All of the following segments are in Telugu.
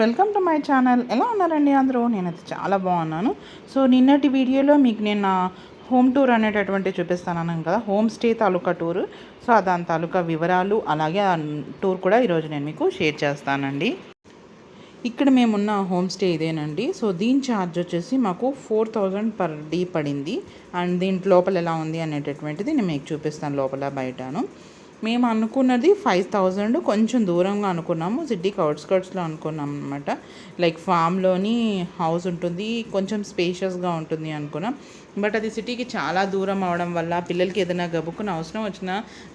Welcome to my channel. ఎలా ఉన్నారండి అందరూ? నేనైతే చాలా బాగున్నాను. సో నిన్నటి వీడియోలో మీకు నేను నా హోమ్ టూర్ అనేటటువంటి చూపిస్తాను కదా హోమ్ స్టే తాలూకా టూర్. సో దాని తాలూకా వివరాలు అలాగే ఆ టూర్ కూడా ఈరోజు నేను మీకు షేర్ చేస్తానండి. ఇక్కడ మేమున్న హోమ్ స్టే ఇదేనండి. సో దీని ఛార్జ్ వచ్చేసి మాకు ఫోర్ థౌజండ్ పర్ డే పడింది. అండ్ దీంట్ లోపల ఎలా ఉంది అనేటటువంటిది నేను మీకు చూపిస్తాను లోపల బయటను. మేము అనుకున్నది ఫైవ్ థౌజండ్ కొంచెం దూరంగా అనుకున్నాము సిటీకి అవుట్స్కర్ట్స్లో అనుకున్నాం అనమాట లైక్ ఫామ్లోని హౌస్ ఉంటుంది కొంచెం స్పేషియస్గా ఉంటుంది అనుకున్నాం. బట్ అది సిటీకి చాలా దూరం అవడం వల్ల పిల్లలకి ఏదైనా గబుక్కున అవసరం వచ్చినా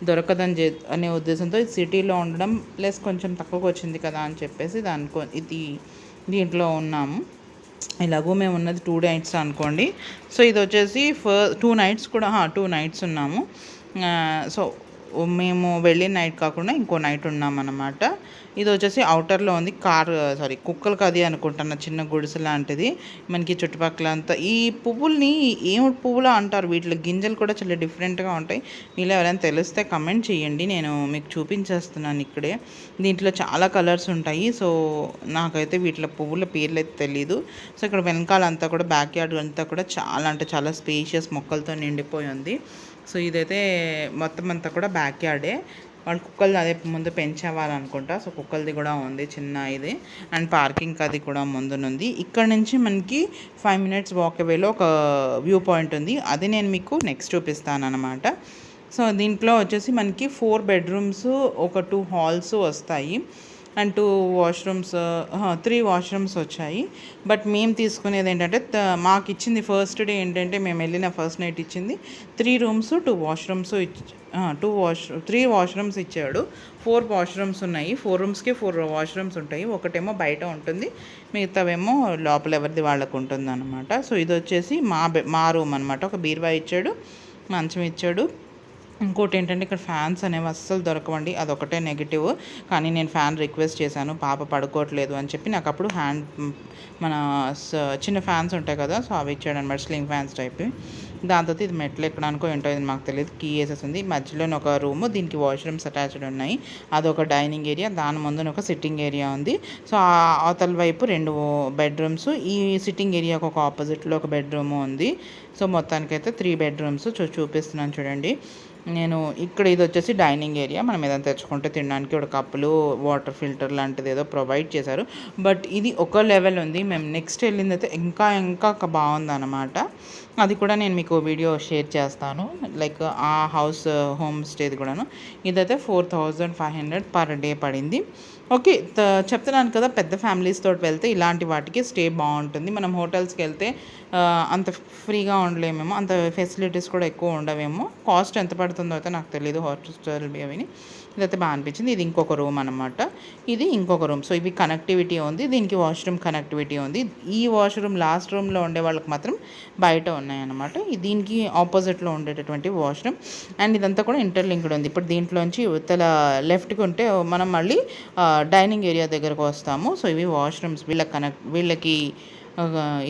దొరకదని చే అనే ఉద్దేశంతో ఇది సిటీలో ఉండడం ప్లస్ కొంచెం తక్కువకి వచ్చింది కదా అని చెప్పేసి దానికో ఇది దీంట్లో ఉన్నాము. ఇలాగో మేము ఉన్నది టూ నైట్స్ అనుకోండి. సో ఇది వచ్చేసి ఫ టూ నైట్స్ కూడా టూ నైట్స్ ఉన్నాము. సో మేము వెళ్ళిన నైట్ కాకుండా ఇంకో నైట్ ఉన్నామన్నమాట. ఇది వచ్చేసి అవుటర్లో ఉంది. కార్ సారీ కుక్కలకి అది అనుకుంటున్న చిన్న గుడిసె లాంటిది. మనకి చుట్టుపక్కల అంతా ఈ పువ్వుల్ని ఏం పువ్వులు అంటారు? వీటిలో గింజలు కూడా చాలా డిఫరెంట్గా ఉంటాయి. మీరు ఎవరైనా తెలిస్తే కమెంట్ చేయండి. నేను మీకు చూపించేస్తున్నాను ఇక్కడే. దీంట్లో చాలా కలర్స్ ఉంటాయి. సో నాకైతే వీటిలో పువ్వుల పేర్లు అయితే తెలియదు సో ఇక్కడ వెనకాలంతా కూడా బ్యాక్ యార్డ్ అంతా కూడా చాలా అంటే చాలా స్పేషియస్ మొక్కలతో నిండిపోయి ఉంది. సో ఇదైతే మొత్తం అంతా కూడా బ్యాక్ యార్డే వాళ్ళు కుక్కలు అదే ముందు పెంచేవాలనుకుంటా సో కుక్కలది కూడా ఉంది చిన్న ఇది. అండ్ పార్కింగ్ అది కూడా ముందునుంది. ఇక్కడ నుంచి మనకి ఫైవ్ మినిట్స్ వాక్ అవేలో ఒక వ్యూ పాయింట్ ఉంది. అది నేను మీకు నెక్స్ట్ చూపిస్తాను అనమాట సో దీంట్లో వచ్చేసి మనకి ఫోర్ బెడ్రూమ్స్ ఒక టూ హాల్స్ వస్తాయి. And two washrooms three washrooms వచ్చాయి. బట్ మేము తీసుకునేది ఏంటంటే మాకు ఇచ్చింది ఫస్ట్ డే ఏంటంటే మేము వెళ్ళిన ఫస్ట్ నైట్ ఇచ్చింది three rooms two washrooms two wash three washrooms ఇచ్చాడు. ఫోర్ వాష్రూమ్స్ ఉన్నాయి. ఫోర్ రూమ్స్కి ఫోర్ వాష్రూమ్స్ ఉంటాయి. ఒకటేమో బయట ఉంటుంది. మిగతావేమో లోపల ఎవరిది వాళ్ళకు ఉంటుంది అనమాట సో ఇది వచ్చేసి మా మా రూమ్ అనమాట ఒక బీర్వా ఇచ్చాడు మంచం ఇచ్చాడు. ఇంకోటి ఏంటంటే ఇక్కడ ఫ్యాన్స్ అనేవి అస్సలు దొరకవండి. అదొకటే నెగిటివ్. కానీ నేను ఫ్యాన్ రిక్వెస్ట్ చేశాను. పాప పడుకోవట్లేదు అని చెప్పి నాకు అప్పుడు హ్యాండ్ మన చిన్న ఫ్యాన్స్ ఉంటాయి కదా సో అవి ఇచ్చాడు అనమాట స్లింగ్ ఫ్యాన్స్ టైప్. దాంతో ఇది మెట్లు ఎక్కడానికో ఏంటో ఇది మాకు తెలియదు. కీ వేసేసింది మధ్యలోనే ఒక రూమ్ దీనికి వాష్రూమ్స్ అటాచ్డ్ ఉన్నాయి. అదొక డైనింగ్ ఏరియా దాని ముందున ఒక సిట్టింగ్ ఏరియా ఉంది. సో అవతల వైపు రెండు బెడ్రూమ్స్ ఈ సిట్టింగ్ ఏరియాకు ఒక ఆపోజిట్లో ఒక బెడ్రూమ్ ఉంది. సో మొత్తానికైతే త్రీ బెడ్రూమ్స్ చూ చూపిస్తున్నాను చూడండి. నేను ఇక్కడ ఇది వచ్చేసి డైనింగ్ ఏరియా మనం ఏదైనా తెచ్చుకుంటే తినడానికి ఒక కప్పులు వాటర్ ఫిల్టర్ లాంటిది ఏదో ప్రొవైడ్ చేశారు. బట్ ఇది ఒక లెవెల్ ఉంది. మేము నెక్స్ట్ వెళ్ళింది అయితే ఇంకా ఇంకా బాగుందన్నమాట. అది కూడా నేను మీకు వీడియో షేర్ చేస్తాను. లైక్ ఆ హౌస్ హోమ్ స్టేది కూడాను. ఇదైతే four thousand five hundred per day పడింది. ఓకే చెప్తున్నాను కదా పెద్ద ఫ్యామిలీస్ తోటి వెళ్తే ఇలాంటి వాటికి స్టే బాగుంటుంది. మనం హోటల్స్కి వెళ్తే అంత ఫ్రీగా ఉండలేమేమో అంత ఫెసిలిటీస్ కూడా ఎక్కువ ఉండవేమో. కాస్ట్ ఎంత పడుతుందో అయితే నాకు తెలియదు హాస్టల్ అవిని. ఇదైతే బాగా అనిపించింది. ఇది ఇంకొక రూమ్ అనమాట ఇది ఇంకొక రూమ్. సో ఇవి కనెక్టివిటీ ఉంది. దీనికి వాష్రూమ్ కనెక్టివిటీ ఉంది. ఈ వాష్రూమ్ లాస్ట్ రూమ్లో ఉండే వాళ్ళకి మాత్రం బయట ఉన్నాయన్నమాట దీనికి ఆపోజిట్లో ఉండేటటువంటి వాష్రూమ్. అండ్ ఇదంతా కూడా ఇంటర్లింక్డ్ ఉంది. ఇప్పుడు దీంట్లోంచి ఇవతల లెఫ్ట్కి ఉంటే మనం మళ్ళీ డైనింగ్ ఏరియా దగ్గరకు వస్తాము. సో ఇవి వాష్రూమ్స్. వీళ్ళకి కనెక్ట్ వీళ్ళకి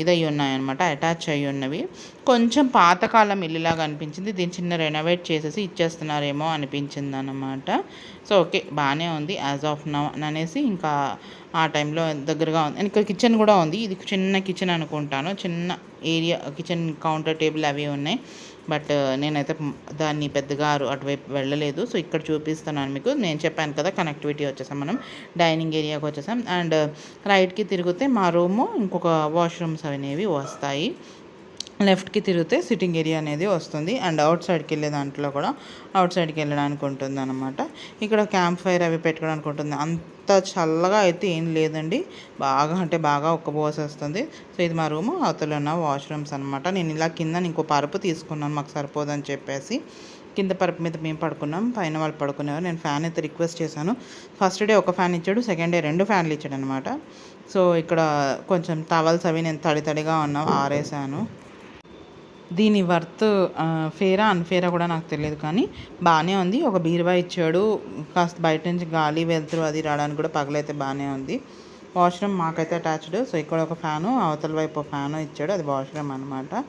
ఇదై ఉన్నాయన్నమాట. అటాచ్ అయి ఉన్నవి. కొంచెం పాతకాలం ఇల్లులాగా అనిపించింది. దీన్ని చిన్న రెనోవేట్ చేసేసి ఇచ్చేస్తున్నారేమో అనిపించింది అనమాట సో ఓకే బాగానే ఉంది యాజ్ ఆఫ్ నౌ అనేసి ఇంకా ఆ టైంలో దగ్గరగా ఉంది. ఇంకా కిచెన్ కూడా ఉంది. ఇది చిన్న కిచెన్ అనుకుంటాను. చిన్న ఏరియా కిచెన్ కౌంటర్ టేబుల్ అవి ఉన్నాయి. బట్ నేనైతే దాన్ని పెద్దగా అటువైపు వెళ్ళలేదు. సో ఇక్కడ చూపిస్తున్నాను మీకు. నేను చెప్పాను కదా కనెక్టివిటీ వచ్చేసాం మనం డైనింగ్ ఏరియాకి వచ్చేసాం. అండ్ రైట్కి తిరిగితే మా రూము ఇంకొక వాష్రూమ్స్ అనేవి వస్తాయి. లెఫ్ట్కి తిరిగితే సిట్టింగ్ ఏరియా అనేది వస్తుంది. అండ్ అవుట్ సైడ్కి వెళ్ళే దాంట్లో కూడా అవుట్ సైడ్కి వెళ్ళడానికి ఉంటుంది అనమాట ఇక్కడ క్యాంప్ ఫైర్ అవి పెట్టుకోవడానికి ఉంటుంది. అంత చల్లగా అయితే ఏం లేదండి. బాగా అంటే బాగా వస్తుంది. సో ఇది మా రూము. అవతల ఉన్న వాష్రూమ్స్ అనమాట నేను ఇలా కింద ఇంకో పరుపు తీసుకున్నాను. మాకు సరిపోదని చెప్పేసి కింద పరుపు మీద మేము పడుకున్నాం. పైన వాళ్ళు పడుకునేవారు. నేను ఫ్యాన్ అయితే రిక్వెస్ట్ చేశాను. ఫస్ట్ డే ఒక ఫ్యాన్ ఇచ్చాడు. సెకండ్ డే రెండు ఫ్యాన్లు ఇచ్చాడు అనమాట సో ఇక్కడ కొంచెం టవల్స్ అవి నేను తడి తడిగా ఉన్నాం ఆరేసాను. దీని వర్త్ ఫేరా అన్ఫేరా కూడా నాకు తెలియదు కానీ బాగానే ఉంది. ఒక బీరువా ఇచ్చాడు. కాస్త బయట నుంచి గాలి వెళ్తురు అది రావడానికి కూడా పగలైతే బాగానే ఉంది. వాష్రూమ్ మాకైతే అటాచ్డ్. సో ఇక్కడ ఒక ఫ్యాను అవతల వైపు ఫ్యాను ఇచ్చాడు. అది వాష్రూమ్ అనమాట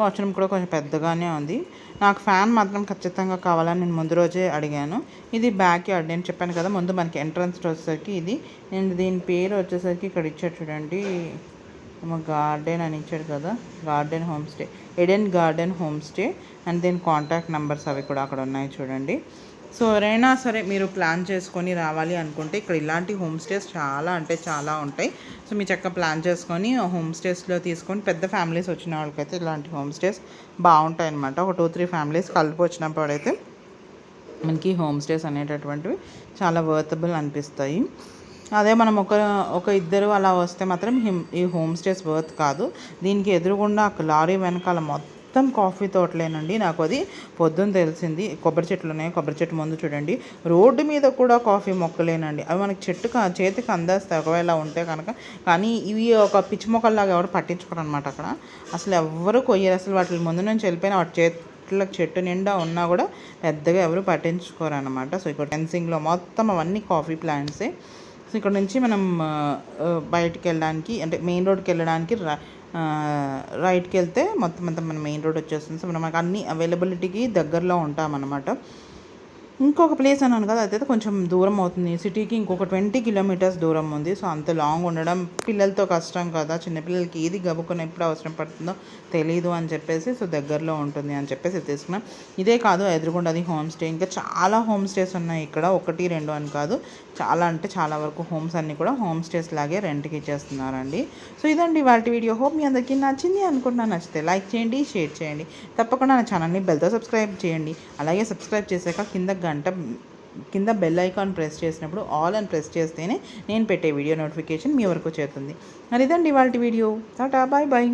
వాష్రూమ్ కూడా కొంచెం పెద్దగానే ఉంది. నాకు ఫ్యాన్ మాత్రం ఖచ్చితంగా కావాలని నేను ముందు రోజే అడిగాను. ఇది బ్యాక్ యార్డ్. నేను చెప్పాను కదా ముందు మనకి ఎంట్రన్స్ వచ్చేసరికి ఇది. నేను దీని పేరు వచ్చేసరికి ఇక్కడ ఇచ్చాడు చూడండి. మా గార్డెన్ అని ఇచ్చాడు కదా garden home stay Eden garden home stay and దీని కాంటాక్ట్ నెంబర్స్ అవి కూడా అక్కడ ఉన్నాయి చూడండి. సో ఎవరైనా సరే మీరు ప్లాన్ చేసుకొని రావాలి అనుకుంటే ఇక్కడ ఇలాంటి హోమ్ స్టేస్ చాలా అంటే చాలా ఉంటాయి. సో మీ చక్క ప్లాన్ చేసుకొని హోమ్ స్టేస్లో తీసుకొని పెద్ద ఫ్యామిలీస్ వచ్చిన వాళ్ళకైతే ఇలాంటి హోమ్ స్టేస్ బాగుంటాయి అనమాట ఒక టూ త్రీ ఫ్యామిలీస్ కలిపి వచ్చినప్పుడైతే మనకి హోమ్ స్టేస్ అనేటటువంటివి చాలా వర్తబుల్ అనిపిస్తాయి. అదే మనం ఒక ఒక ఇద్దరు అలా వస్తే మాత్రం హిమ్- ఈ హోమ్ స్టేస్ వర్త్ కాదు. దీనికి ఎదురుగుండా ఆ లారీ వెనకాల మొత్తం కాఫీ తోటలేనండి. నాకు అది పొద్దున్న తెలిసింది. కొబ్బరి చెట్లు ఉన్నాయి. కొబ్బరి చెట్టు ముందు చూడండి. రోడ్డు మీద కూడా కాఫీ మొక్కలేనండి. అవి మనకి చెట్టు చేతికి అందేస్తాయి. ఒకవేళ ఉంటే కనుక. కానీ ఇవి ఒక పిచ్చి మొక్కల్లాగా ఎవరు పట్టించుకోరు అనమాట అక్కడ. అసలు ఎవ్వరు కొయ్యరు. అసలు వాటి ముందు నుంచి వెళ్ళిపోయిన వాటి చెట్లకు చెట్టు నిండా ఉన్నా కూడా పెద్దగా ఎవరు పట్టించుకోరు అనమాట సో ఇక్కడ ఫెన్సింగ్లో మొత్తం అవన్నీ కాఫీ ప్లాంట్సే. ఇక్కడ నుంచి మనం బయటికి వెళ్ళడానికి అంటే మెయిన్ రోడ్కి వెళ్ళడానికి రైట్కి వెళ్తే మొత్తం అంతా మన మెయిన్ రోడ్ వచ్చేస్తుంది. సో మనం మనకు అన్ని అవైలబిలిటీకి దగ్గరలో ఉంటామన్నమాట. ఇంకొక ప్లేస్ అన్నాను కదా అదైతే కొంచెం దూరం అవుతుంది. సిటీకి ఇంకొక ట్వంటీ కిలోమీటర్స్ దూరం ఉంది. సో అంత లాంగ్ ఉండడం పిల్లలతో కష్టం కదా. చిన్నపిల్లలకి ఏది గబుకొని ఎప్పుడు అవసరం పడుతుందో తెలియదు అని చెప్పేసి సో దగ్గరలో ఉంటుంది అని చెప్పేసి తీసుకున్నాం. ఇదే కాదు ఎదురుగుండది అది హోమ్ స్టే. ఇంకా చాలా హోమ్ స్టేస్ ఉన్నాయి ఇక్కడ. ఒకటి రెండు అని కాదు. చాలా అంటే చాలా వరకు హోమ్స్ అన్నీ కూడా హోమ్ స్టేస్ లాగే రెంట్కి ఇచ్చేస్తున్నారండి. సో ఇదండి వాటి వీడియో. హోప్ మీ అందరికీ నచ్చింది అనుకుంటున్నా నచ్చితే లైక్ చేయండి షేర్ చేయండి. తప్పకుండా నా ఛానల్ని బెల్తో సబ్స్క్రైబ్ చేయండి. అలాగే సబ్స్క్రైబ్ చేశాక కింద గంట కింద బెల్ ఐకాన్ ప్రెస్ చేసినప్పుడు ఆల్ అని ప్రెస్ చేస్తేనే నేను పెట్టే వీడియో నోటిఫికేషన్ మీ వరకు చేరుతుంది. మరి ఇదండి వాళ్ళ వీడియో. Tata bye bye.